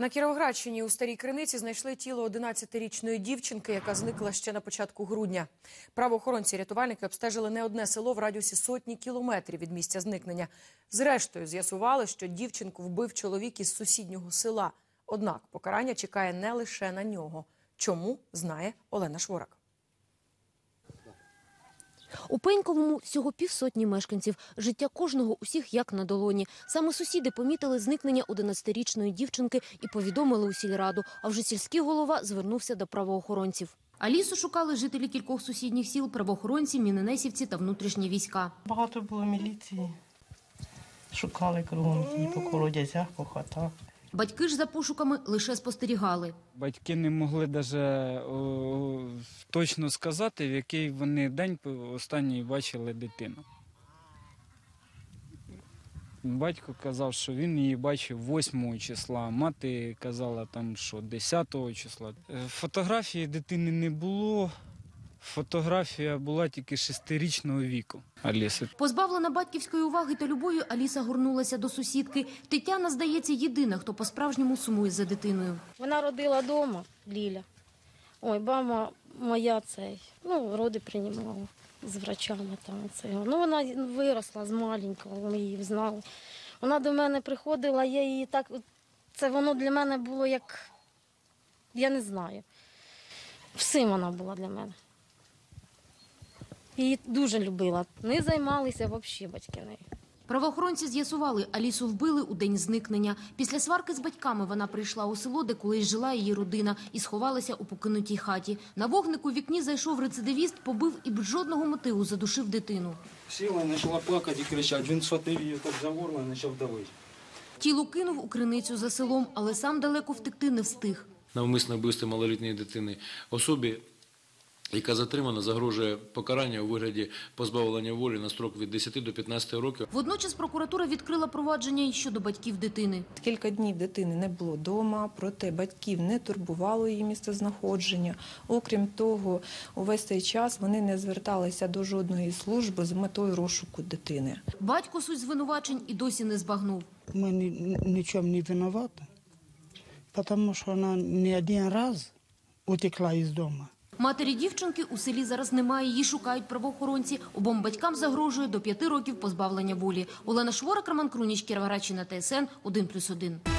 На Кіровоградщині у старій криниці знайшли тіло 11-річної дівчинки, яка зникла ще на початку грудня. Правоохоронці рятувальники обстежили не одне село в радіусі сотні кілометрів від місця зникнення. Зрештою, з'ясували, що дівчинку вбив чоловік із сусіднього села. Однак покарання чекає не лише на нього. Чому знає Олена Шворак. У Пеньковому всього півсотні мешканців. Життя кожного усіх як на долоні. Саме сусіди помітили зникнення 11-річної дівчинки і повідомили у сільраду. А вже сільський голова звернувся до правоохоронців. Алісу шукали жителі кількох сусідніх сіл, правоохоронці, міненесівці та внутрішні війська. Багато було міліції. Шукали кругом і по колодязях, по хатах. Батьки ж за пошуками лише спостерігали. Батьки не могли навіть точно сказати, в який вони день останній бачили дитину. Батько казав, що він її бачив 8 числа, мати казала, там, що 10 числа. Е, Фотографії дитини не було. Фотографія була тільки шестирічного віку Аліси. Позбавлена батьківської уваги та любові, Аліса горнулася до сусідки. Тетяна, здається, єдина, хто по-справжньому сумує за дитиною. Вона родила вдома, Ліля. Ой, мама моя цей, ну, роди приймала з врачами там цього. Ну, вона виросла з маленького, ми її знали. Вона до мене приходила, я її так. Це воно для мене було як. Я не знаю. Всім вона була для мене. Її дуже любила. Не займалися взагалі батьки нею. Правоохоронці з'ясували, Алісу вбили у день зникнення. Після сварки з батьками вона прийшла у село, де колись жила її родина, і сховалася у покинутій хаті. На вогнику в вікні зайшов рецидивіст, побив і без жодного мотиву задушив дитину. Сіла, почала плакати і кричати. Він схватив її так за горло і почав давити. Тіло кинув у криницю за селом, але сам далеко втекти не встиг. навмисне вбивство малолітньої дитини особі, яка затримана, загрожує покарання у вигляді позбавлення волі на строк від 10 до 15 років. Водночас прокуратура відкрила провадження й щодо батьків дитини. Кілька днів дитини не було вдома, проте батьків не турбувало її місцезнаходження. Окрім того, увесь цей час вони не зверталися до жодної служби з метою розшуку дитини. Батько суть звинувачень і досі не збагнув. В чем не виноваты, потому что она не один раз утекла из дома. Матері дівчинки у селі зараз немає, її шукають правоохоронці. Обом батькам загрожує до п'яти років позбавлення волі. Олена Шворак, Роман Круніч, Кіровоградщина, ТСН 1+,1.